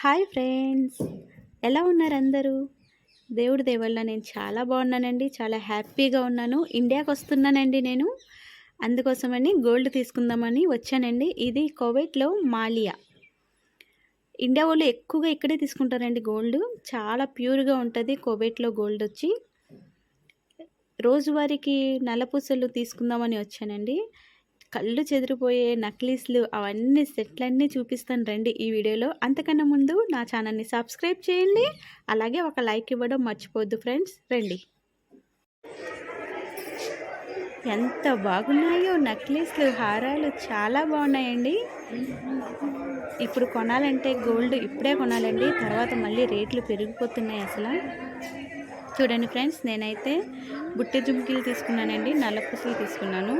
Hi friends. ఎలా ఉన్నారు అందరూ? దేవుడి దేవల్ల నేను చాలా బాగున్నానండి. చాలా హ్యాపీగా ఉన్నాను. ఇండియాకి వస్తున్నానండి నేను. అందుకోసమని గోల్డ్ తీసుకుందామని వచ్చానండి. ఇది కోవైట్లో మాలియా. ఇండియా వాళ్ళు ఎక్కువగా ఇక్కడే తీసుకుంటారండి గోల్డ్. చాలా ప్యూర్గా ఉంటుంది కోవైట్లో గోల్డ్ వచ్చి. రోజువారీకి నలపూసలు తీసుకుందామని వచ్చానండి. కళ్ళు చెదిరిపోయే నక్లీస్లు అవన్నీ సెట్లన్నీ చూపిస్తాను రండి ఈ వీడియోలో. అంతకన్నా ముందు నా ఛానల్ని సబ్స్క్రైబ్ చేయండి. అలాగే ఒక లైక్ ఇవ్వడం మర్చిపోద్దు ఫ్రెండ్స్. రండి. ఎంత బాగున్నాయో నక్లీస్లు హారాలు. చాలా బాగున్నాయండి. ఇప్పుడు కొనాలంటే గోల్డ్ ఇప్పుడే కొనాలండి. తర్వాత మళ్ళీ రేట్లు పెరిగిపోతున్నాయి అసలు. చూడండి ఫ్రెండ్స్ నేనైతే బుట్టె జుమ్కీలు తీసుకున్నానండి నల్ల పూసలు తీసుకున్నాను.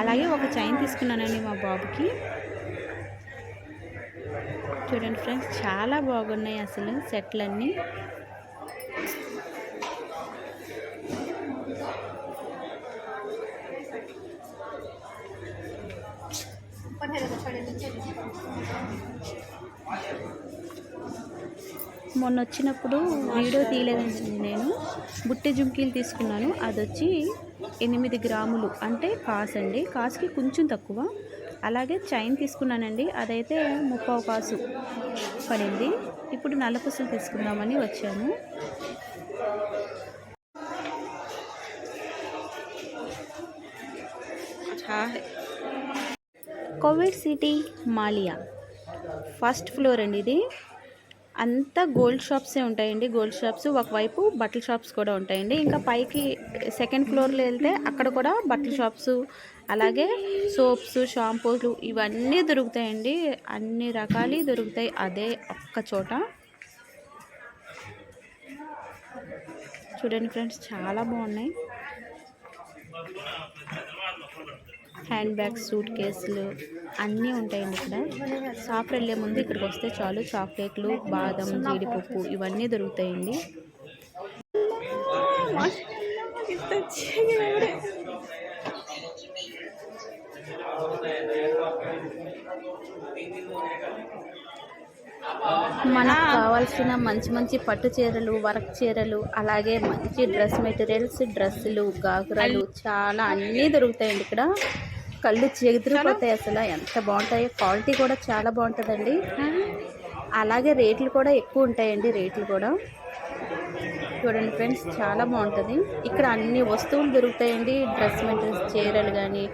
అలాగే ఒక చైన్ తీసుకున్నానండి మా బాబుకి. చూడండి ఫ్రెండ్స్ చాలా బాగున్నాయి అసలు సెట్లన్నీ. మొన్న వచ్చినప్పుడు వీడియో తీయలేదండి నేను. బుట్టె జుంకీలు తీసుకున్నాను. అది వచ్చి ఎనిమిది గ్రాములు. అంటే కాసు అండి. కాసుకి కొంచెం తక్కువ. అలాగే చైన్ తీసుకున్నానండి. అదైతే ముప్పావు కాసు పడింది. ఇప్పుడు నల్లపుసలు తీసుకుందామని వచ్చాను. కోవిడ్ సిటీ మాలియా. ఫస్ట్ ఫ్లోర్ అండి ఇది. అంతా గోల్డ్ షాప్సే ఉంటాయండి. గోల్డ్ షాప్స్ ఒకవైపు బట్టల షాప్స్ కూడా ఉంటాయండి. ఇంకా పైకి సెకండ్ ఫ్లోర్లో వెళ్తే అక్కడ కూడా బట్టల షాప్స్ అలాగే సోప్స్ షాంపూలు ఇవన్నీ దొరుకుతాయండి. అన్ని రకాలు దొరుకుతాయి అదే ఒక్క చోట. చూడండి ఫ్రెండ్స్ చాలా బాగున్నాయి. హ్యాండ్ బ్యాగ్స్ సూట్ కేసులు అన్నీ ఉంటాయండి ఇక్కడ. షాప్ వెళ్ళే ముందు ఇక్కడికి వస్తే చాలు. చాక్లెట్లు బాదం జీడిపప్పు ఇవన్నీ దొరుకుతాయండి. మనకు కావాల్సిన మంచి మంచి పట్టు చీరలు వర్క్ చీరలు అలాగే మంచి డ్రెస్ మెటీరియల్స్ డ్రెస్సులు గాగ్రాలు చాలా అన్నీ దొరుకుతాయండి ఇక్కడ. కళ్ళు చెదిరిపోతాయి అసలు. ఎంత బాగుంటాయో. క్వాలిటీ కూడా చాలా బాగుంటుందండి. అలాగే రేట్లు కూడా ఎక్కువ ఉంటాయండి రేట్లు కూడా. చూడండి ఫ్రెండ్స్ చాలా బాగుంటుంది. ఇక్కడ అన్ని వస్తువులు దొరుకుతాయండి. డ్రెస్ మెటీరియల్స్ చీరలు కానీ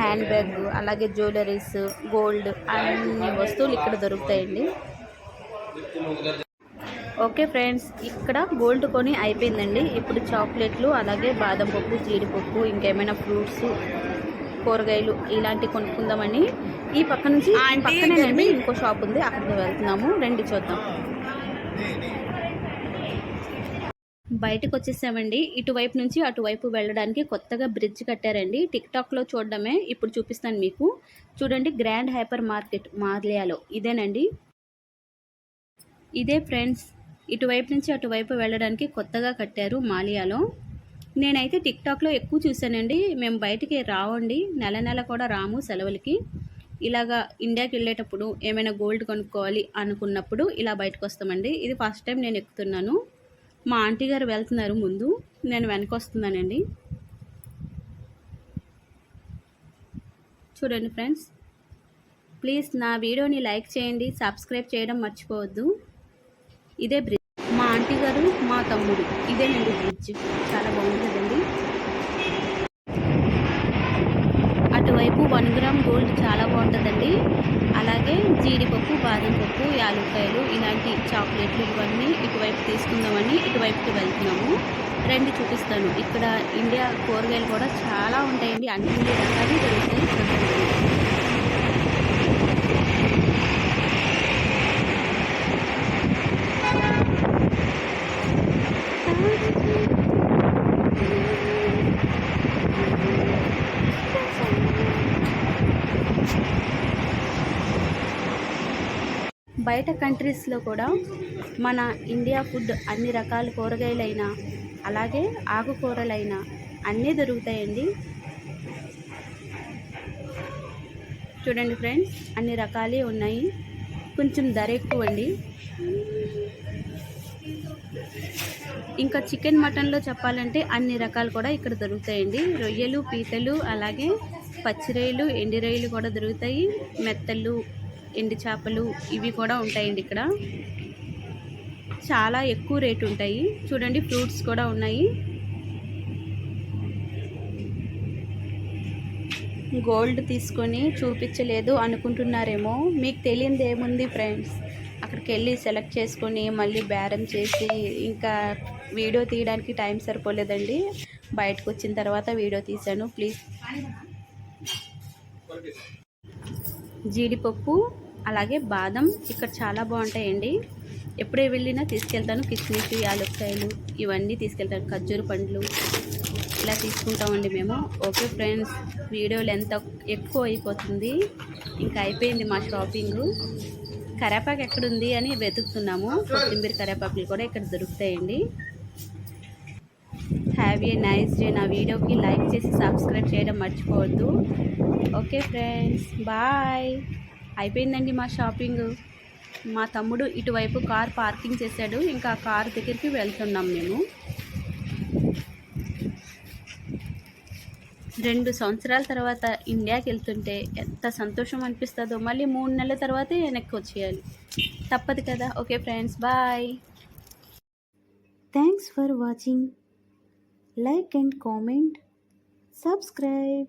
హ్యాండ్ బ్యాగ్ అలాగే జ్యువెలరీస్ గోల్డ్ అన్ని వస్తువులు ఇక్కడ దొరుకుతాయండి. ఓకే ఫ్రెండ్స్ ఇక్కడ గోల్డ్ కొని అయిపోయిందండి. ఇప్పుడు చాక్లెట్లు అలాగే బాదం పప్పు జీడిపప్పు ఇంకేమైనా ఫ్రూట్స్ కూరగాయలు ఇలాంటివి కొనుక్కుందామని ఈ పక్క నుంచి పక్కనే ఇంకో షాప్ ఉంది. అక్కడికి వెళ్తున్నాము. రండి చూద్దాం. బయటకు వచ్చేసామండి. ఇటువైపు నుంచి అటువైపు వెళ్ళడానికి కొత్తగా బ్రిడ్జ్ కట్టారండి. టిక్ టాక్లో చూడడమే ఇప్పుడు చూపిస్తాను మీకు. చూడండి గ్రాండ్ హైపర్ మార్కెట్ మార్లియాలో ఇదేనండి. ఇదే ఫ్రెండ్స్ ఇటువైపు నుంచి అటువైపు వెళ్ళడానికి కొత్తగా కట్టారు మాలియాలో. నేనైతే టిక్టాక్లో ఎక్కువ చూశానండి. మేము బయటికి రావండి. నెల నెల కూడా రాము సెలవులకి. ఇలాగా ఇండియాకి వెళ్ళేటప్పుడు ఏమైనా గోల్డ్ కొనుక్కోవాలి అనుకున్నప్పుడు ఇలా బయటకు వస్తామండి. ఇది ఫస్ట్ టైం నేను ఎక్కుతున్నాను. మా ఆంటీ గారు వెళ్తున్నారు ముందు. నేను వెనక వస్తున్నానండి. చూడండి ఫ్రెండ్స్. ప్లీజ్ నా వీడియోని లైక్ చేయండి. సబ్స్క్రైబ్ చేయడం మర్చిపోవద్దు. ఇదే బ్రిడ్జ్ మా గారు మా తమ్ముడు. ఇదేనండి బ్రిడ్జ్. చాలా బాగుంది కదండి అటువైపు వన్ గ్రామ్ గోల్డ్ చాలా బాగుంటుందండి. అలాగే జీడిపప్పు బాదం పప్పు యాలక్కాయలు ఇలాంటి చాక్లెట్లు ఇవన్నీ ఇటువైపు తీసుకుందామని ఇటువైపుకి వెళ్తున్నాము. రండి చూపిస్తాను. ఇక్కడ ఇండియా కూరగాయలు కూడా చాలా ఉంటాయండి. అన్ని రకాలు దొరుకుతాయి. బయట కంట్రీస్లో కూడా మన ఇండియా ఫుడ్ అన్ని రకాల కూరగాయలైనా అలాగే ఆకుకూరలైనా అన్నీ దొరుకుతాయండి. చూడండి ఫ్రెండ్స్ అన్ని రకాలే ఉన్నాయి. కొంచెం ధర ఎక్కువ అండి ఇంకా చికెన్ మటన్లో చెప్పాలంటే అన్ని రకాలు కూడా ఇక్కడ దొరుకుతాయండి. రొయ్యలు పీతలు అలాగే పచ్చి రొయ్యలు ఎండి రొయ్యలు కూడా దొరుకుతాయి. మెత్తలు ఎండు చేపలు ఇవి కూడా ఉంటాయండి ఇక్కడ. చాలా ఎక్కువ రేటు ఉంటాయి. చూడండి ఫ్రూట్స్ కూడా ఉన్నాయి. గోల్డ్ తీసుకొని చూపించలేదు అనుకుంటున్నారేమో. మీకు తెలియదు ఏముంది ఫ్రెండ్స్? అక్కడికి వెళ్ళి సెలెక్ట్ చేసుకొని మళ్ళీ బేరం చేసి ఇంకా వీడియో తీయడానికి టైం సరిపోలేదండి. బయటకు వచ్చిన తర్వాత వీడియో తీశాను. ప్లీజ్. జీడిపప్పు అలాగే బాదం. ఇక్కడ చాలా బాగుంటాయండి. ఎప్పుడే వెళ్ళినా తీసుకెళ్తాను. కిస్మిస్ యాలక్కాయలు ఇవన్నీ తీసుకెళ్తాను. ఖర్జూర పండ్లు ఇలా తీసుకుంటామండి మేము. ఓకే ఫ్రెండ్స్ వీడియోలు ఎంత ఎక్కువ అయిపోతుంది. ఇంకా అయిపోయింది మా షాపింగ్. కరేపాకు ఎక్కడుంది అని వెతుకుతున్నాము. కొత్తిమీర కరేపాకులు కూడా ఇక్కడ దొరుకుతాయండి. Have a nice day. నా వీడియోకి లైక్ చేసి సబ్స్క్రైబ్ చేయడం మర్చిపోవద్దు. Okay friends bye. అయిపోయిందండి మా షాపింగ్. మా తమ్ముడు ఇటువైపు కార్ పార్కింగ్ చేశాడు. ఇంకా కార్ దగ్గరికి వెళ్తున్నాం మేము. రెండు సంవత్సరాల తర్వాత ఇండియాకి వెళ్తుంటే ఎంత సంతోషం అనిపిస్తుందో. మళ్ళీ మూడు నెలల తర్వాతే వెనక్కి వచ్చేయాలి. తప్పదు కదా. Okay friends bye. Thanks for watching like and comment subscribe